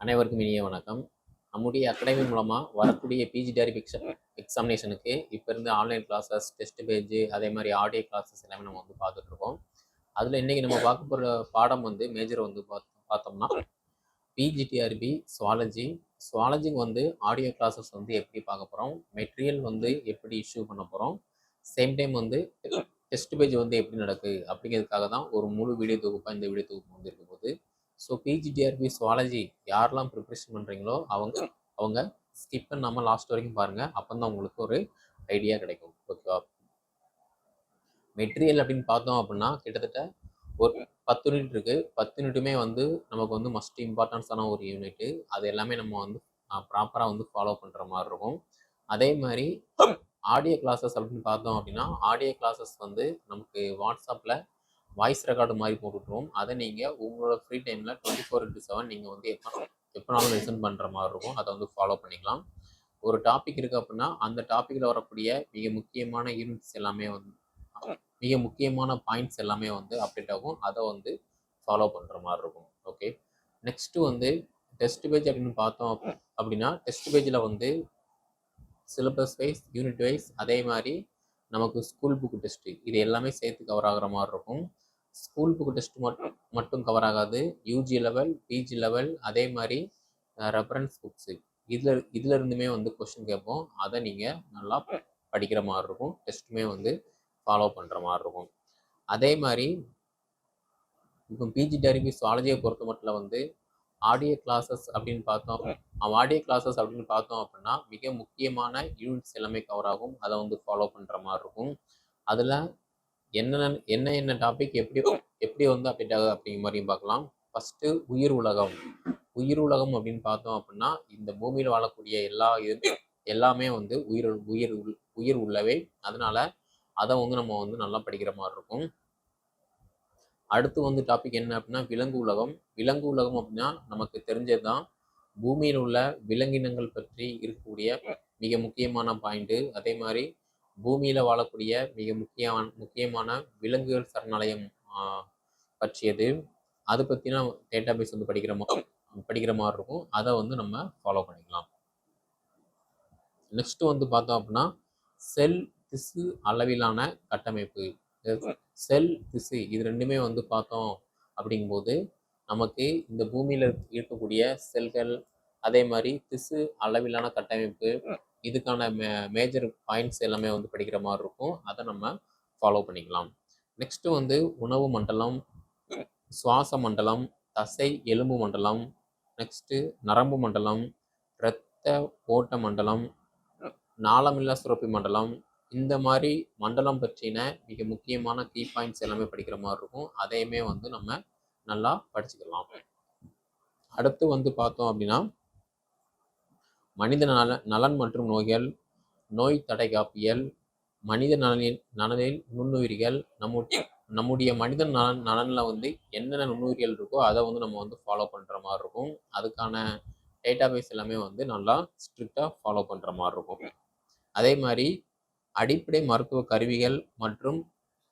அனைவருக்கும் இனிய வணக்கம். நம்முடைய அகாடமி மூலமாக வரக்கூடிய பிஜி டேரிப் எக்ஸாம் எக்ஸாமினேஷனுக்கு இப்போ இருந்து ஆன்லைன் கிளாஸஸ் டெஸ்ட் பேஜ் அதே மாதிரி ஆடியோ கிளாஸஸ் எல்லாமே நம்ம வந்து பார்த்துட்ருக்கோம் அதில் இன்றைக்கி நம்ம பார்க்க போகிற பாடம் வந்து மேஜர் வந்து பார்த்து பார்த்தோம்னா பிஜிடிஆர்பி சுவாலஜி சுவாலஜிக்கு வந்து ஆடியோ கிளாஸஸ் வந்து எப்படி பார்க்க போகிறோம் மெட்டீரியல் வந்து எப்படி இஷ்யூ பண்ண போகிறோம் சேம் டைம் வந்து டெஸ்ட் பேஜ் வந்து எப்படி நடக்குது அப்படிங்கிறதுக்காக தான் ஒரு முழு வீடியோ தொகுப்பாக இந்த வீடியோ தொகுப்பு வந்து இருக்கும் ஸோ பிஜிடிஆர்பி சுவாலஜி யாரெல்லாம் ப்ரிப்ரேஷன் பண்ணுறீங்களோ அவங்க அவங்க ஸ்கிப் பண்ணாமல் லாஸ்ட் வரைக்கும் பாருங்கள் அப்போ தான் உங்களுக்கு ஒரு ஐடியா கிடைக்கும். ஓகேவா மெட்டீரியல் அப்படின்னு பார்த்தோம் அப்படின்னா கிட்டத்தட்ட ஒரு பத்து யூனிட் இருக்குது பத்து யூனிட்டுமே வந்து நமக்கு வந்து மஸ்ட் இம்பார்ட்டன்ஸான ஒரு யூனிட்டு அது எல்லாமே நம்ம வந்து ப்ராப்பராக வந்து ஃபாலோ பண்ணுற மாதிரி இருக்கும். அதே மாதிரி ஆடியோ கிளாஸஸ் அப்படின்னு பார்த்தோம் அப்படின்னா ஆடியோ கிளாஸஸ் வந்து நமக்கு வாட்ஸ்அப்பில் வாய்ஸ் ரெக்கார்டு மாதிரி போட்டுட்ருவோம் அதை நீங்கள் உங்களோட ஃப்ரீ டைமில் டுவெண்ட்டி ஃபோர் இன்ட்டு செவன் நீங்கள் வந்து எப்போ எப்போனாலும் லிசன் பண்ணுற மாதிரி இருக்கும். அதை வந்து ஃபாலோ பண்ணிக்கலாம். ஒரு டாபிக் இருக்குது அப்படின்னா அந்த டாப்பிக்கில் வரக்கூடிய மிக முக்கியமான யூனிட்ஸ் எல்லாமே வந்து மிக முக்கியமான பாயிண்ட்ஸ் எல்லாமே வந்து அப்டேட் ஆகும். அதை வந்து ஃபாலோ பண்ணுற மாதிரி இருக்கும். ஓகே நெக்ஸ்ட்டு வந்து டெஸ்ட் பேஜ் அப்படின்னு பார்த்தோம் அப்படின்னா டெஸ்ட் பேஜில் வந்து சிலபஸ் வைஸ் யூனிட் வைஸ் அதே மாதிரி நமக்கு ஸ்கூல் புக் டெஸ்ட்டு இது எல்லாமே சேர்த்து கவர் ஆகிற மாதிரி இருக்கும். ஸ்கூல் புக் டெஸ்ட் மட்டும் மட்டும் கவர் ஆகாது. யூஜி லெவல் பிஜி லெவல் அதே மாதிரி ரெஃபரன்ஸ் புக்ஸு இதில் இதில் இருந்துமே வந்து கொஸ்டின் கேட்போம். அதை நீங்கள் நல்லா படிக்கிற மாதிரி இருக்கும். டெஸ்ட்டுமே வந்து ஃபாலோ பண்ணுற மாதிரி இருக்கும். அதே மாதிரி இப்போ பிஜி டெரிபி சுவாலஜியை பொறுத்த மட்டும் வந்து ஆடியோ கிளாஸஸ் அப்படின்னு பார்த்தோம். ஆடியோ கிளாஸஸ் அப்படின்னு பார்த்தோம் அப்படின்னா மிக முக்கியமான யூனிட்ஸ் எல்லாமே கவர் ஆகும். அதை வந்து ஃபாலோ பண்ணுற மாதிரி இருக்கும். அதில் என்னென்ன என்ன என்ன டாபிக் எப்படி எப்படி வந்து அப்டேட் ஆகுது அப்படிங்கிற மாதிரியும் பார்க்கலாம். ஃபஸ்ட்டு உயிர் உலகம். உயிர் உலகம் அப்படின்னு பார்த்தோம் அப்படின்னா இந்த பூமியில் வாழக்கூடிய எல்லா இது எல்லாமே வந்து உயிர் உயிர் உயிர் உள்ளவே. அதனால அதை வந்து நம்ம வந்து நல்லா படிக்கிற மாதிரி இருக்கும். அடுத்து வந்து டாபிக் என்ன அப்படின்னா விலங்கு உலகம். விலங்கு உலகம் அப்படின்னா நமக்கு தெரிஞ்சது தான் பூமியில் உள்ள விலங்கினங்கள் பற்றி இருக்கக்கூடிய மிக முக்கியமான பாயிண்ட்டு அதே மாதிரி பூமியில் வாழக்கூடிய மிக முக்கியமான முக்கியமான விலங்குகள் சரணாலயம் பற்றியது. அதை பற்றின டேட்டா பேஸ் வந்து படிக்கிற மாதிரி படிக்கிற மாதிரி இருக்கும். அதை வந்து நம்ம ஃபாலோ பண்ணிக்கலாம். நெக்ஸ்ட் வந்து பார்த்தோம் அப்படின்னா செல் திசு அளவிலான கட்டமைப்பு. செல் திசு இது ரெண்டுமே வந்து பார்த்தோம் அப்படிங்கும்போது நமக்கு இந்த பூமியில் இருக்கக்கூடிய செல்கள் அதே மாதிரி திசு அளவிலான கட்டமைப்பு இதுக்கான மே மேஜர் பாயிண்ட்ஸ் எல்லாமே வந்து படிக்கிற மாதிரி இருக்கும். அதை நம்ம ஃபாலோ பண்ணிக்கலாம். நெக்ஸ்ட்டு வந்து உணவு மண்டலம் சுவாச மண்டலம் தசை எலும்பு மண்டலம் நெக்ஸ்ட்டு நரம்பு மண்டலம் இரத்த ஓட்ட மண்டலம் நாளமில்லா சுரப்பி மண்டலம். இந்த மாதிரி மண்டலம் பற்றின மிக முக்கியமான கீ பாயிண்ட்ஸ் எல்லாமே படிக்கிற மாதிரி இருக்கும். அதையுமே வந்து நம்ம நல்லா படிச்சுக்கலாம். அடுத்து வந்து பார்த்தோம் அப்படின்னா மனித நல நலன் மற்றும் நோய்கள் நோய் தடை காப்பியல் மனித நலனில் நலனில் நுண்ணுயிரிகள் நம்முடைய நம்முடைய மனித நலன் நலனில் வந்து என்னென்ன நுண்ணுயிரிகள் இருக்கோ அதை வந்து நம்ம வந்து ஃபாலோ பண்ணுற மாதிரி இருக்கும். அதுக்கான டேட்டா பேஸ் எல்லாமே வந்து நல்லா ஸ்ட்ரிக்டாக ஃபாலோ பண்ணுற மாதிரி இருக்கும். அதே மாதிரி அடிப்படை மருத்துவ கருவிகள் மற்றும்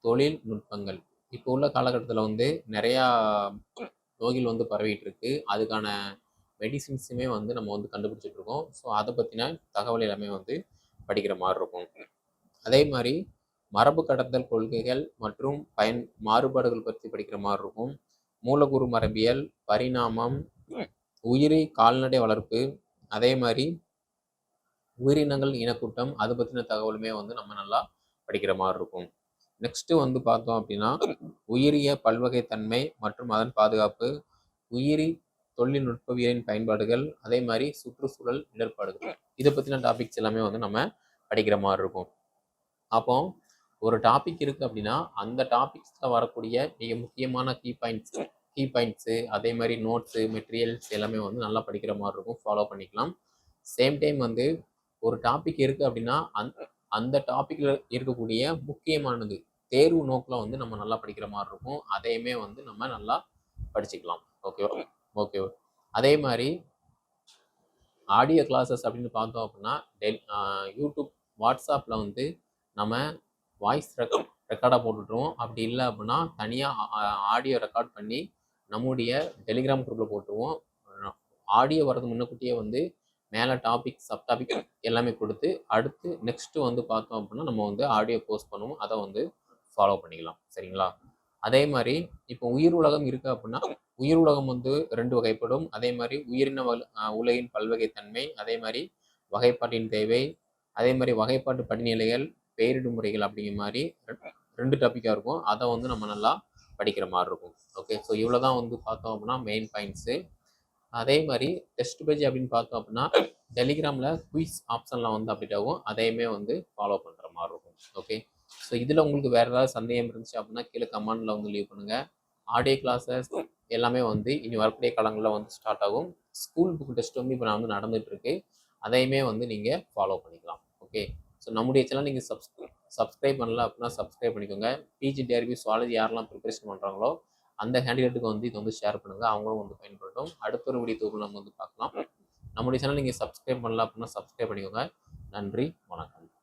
தொழில்நுட்பங்கள் இப்போ உள்ள காலகட்டத்தில் வந்து நிறையா நோய்கள் வந்து பரவிட்டு இருக்கு. அதுக்கான மெடிசின்ஸுமே வந்து நம்ம வந்து கண்டுபிடிச்சிட்டு இருக்கோம் ஸோ அதை பற்றின தகவல் எல்லாமே வந்து படிக்கிற மாதிரி இருக்கும். அதே மாதிரி மரபு கடத்தல் கொள்கைகள் மற்றும் பயன் மாறுபாடுகள் பற்றி படிக்கிற மாதிரி இருக்கும். மூலக்கூறு மரபியல் பரிணாமம் உயிரி கால்நடை வளர்ப்பு அதே மாதிரி உயிரினங்கள் இனக்கூட்டம் அதை பற்றின தகவலுமே வந்து நம்ம நல்லா படிக்கிற மாதிரி இருக்கும். நெக்ஸ்ட்டு வந்து பார்த்தோம் அப்படின்னா உயிரிய பல்வகைத்தன்மை மற்றும் அதன் பாதுகாப்பு உயிரி தொழில்நுட்பவியலின் பயன்பாடுகள் அதே மாதிரி சுற்றுச்சூழல் இடர்பாடுகள் இதை பற்றின டாபிக்ஸ் எல்லாமே வந்து நம்ம படிக்கிற மாதிரி இருக்கும். அப்போ ஒரு டாபிக் இருக்குது அப்படின்னா அந்த டாபிக்ஸில் வரக்கூடிய மிக முக்கியமான கீ பாயிண்ட்ஸ் கீ பாயிண்ட்ஸு அதே மாதிரி நோட்ஸு மெட்டீரியல்ஸ் எல்லாமே வந்து நல்லா படிக்கிற மாதிரி இருக்கும். ஃபாலோ பண்ணிக்கலாம். சேம் டைம் வந்து ஒரு டாபிக் இருக்குது அப்படின்னா அந் அந்த டாப்பிக்கில் இருக்கக்கூடிய முக்கியமானது தேர்வு நோக்கில் வந்து நம்ம நல்லா படிக்கிற மாதிரி இருக்கும். அதையுமே வந்து நம்ம நல்லா படிச்சுக்கலாம். ஓகேவா ஓகேவா அதே மாதிரி ஆடியோ கிளாஸஸ் அப்படின்னு பார்த்தோம் அப்படின்னா டெல் யூடியூப் வாட்ஸ்அப்பில் வந்து நம்ம வாய்ஸ் ரெக் ரெக்கார்டாக போட்டுட்ருவோம் அப்படி இல்லை அப்படின்னா தனியாக ஆடியோ ரெக்கார்ட் பண்ணி நம்முடைய டெலிகிராம் குரூப்பில் போட்டுருவோம். ஆடியோ வரது முன்னக்கூட்டியே வந்து மேலே டாபிக் சப் டாபிக் எல்லாமே கொடுத்து அடுத்து நெக்ஸ்ட்டு வந்து பார்த்தோம் அப்படின்னா நம்ம வந்து ஆடியோ போஸ்ட் பண்ணுவோம். அதை வந்து ஃபாலோ பண்ணிக்கலாம். சரிங்களா? அதே மாதிரி இப்போ உயிர் உலகம் இருக்குது அப்படின்னா உயிர் உலகம் வந்து ரெண்டு வகைப்படும். அதே மாதிரி உயிரின உலகின் பல்வகை தன்மை அதே மாதிரி வகைப்பாட்டின் தேவை அதே மாதிரி வகைப்பாட்டு படிநிலைகள் பெயரிடு முறைகள் அப்படிங்கிற மாதிரி ரெண்டு டாப்பிக்காக இருக்கும். அதை வந்து நம்ம நல்லா படிக்கிற மாதிரி இருக்கும். ஓகே ஸோ இவ்வளோ தான் வந்து பார்த்தோம் அப்படின்னா மெயின் பாயிண்ட்ஸு அதே மாதிரி டெஸ்ட் பேஜ் அப்படின்னு பார்த்தோம் அப்படின்னா டெலிகிராமில் குயிஸ் ஆப்ஷன்லாம் வந்து அப்டேட் ஆகும். அதையுமே வந்து ஃபாலோ பண்ணுற மாதிரி இருக்கும். ஓகே ஸோ இதில் உங்களுக்கு வேறு ஏதாவது சந்தேகம் இருந்துச்சு அப்படின்னா கீழே கமெண்டில் வந்து லீவ் பண்ணுங்கள் ஆடியோ கிளாஸஸ் எல்லாமே வந்து இனி வரக்கூடிய காலங்களில் வந்து ஸ்டார்ட் ஆகும். ஸ்கூல் புக் டெஸ்ட் வந்து இப்போ நான் வந்து நடந்துகிட்ருக்கு அதையுமே வந்து நீங்கள் ஃபாலோ பண்ணிக்கலாம். ஓகே ஸோ நம்முடைய சேனல் நீங்கள் சப்ஸ் சப்ஸ்கிரைப் பண்ணல அப்படின்னா சப்ஸ்கிரைப் பண்ணிக்கோங்க. பிஜி டிஆர்பி சுவாலஜி யாரெல்லாம் ப்ரிப்பரேஷன் பண்ணுறாங்களோ அந்த கேண்டிடேட்டுக்கு வந்து இது வந்து ஷேர் பண்ணுங்கள் அவங்களும் வந்து பயன்படுத்தும் அடுத்த ஒரு வீடியோ தொகுப்பு நம்ம வந்து பார்க்கலாம். நம்முடைய சேனல் நீங்கள் சப்ஸ்கிரைப் பண்ணல அப்படின்னா சப்ஸ்கிரைப் பண்ணிக்கோங்க. நன்றி. வணக்கம்.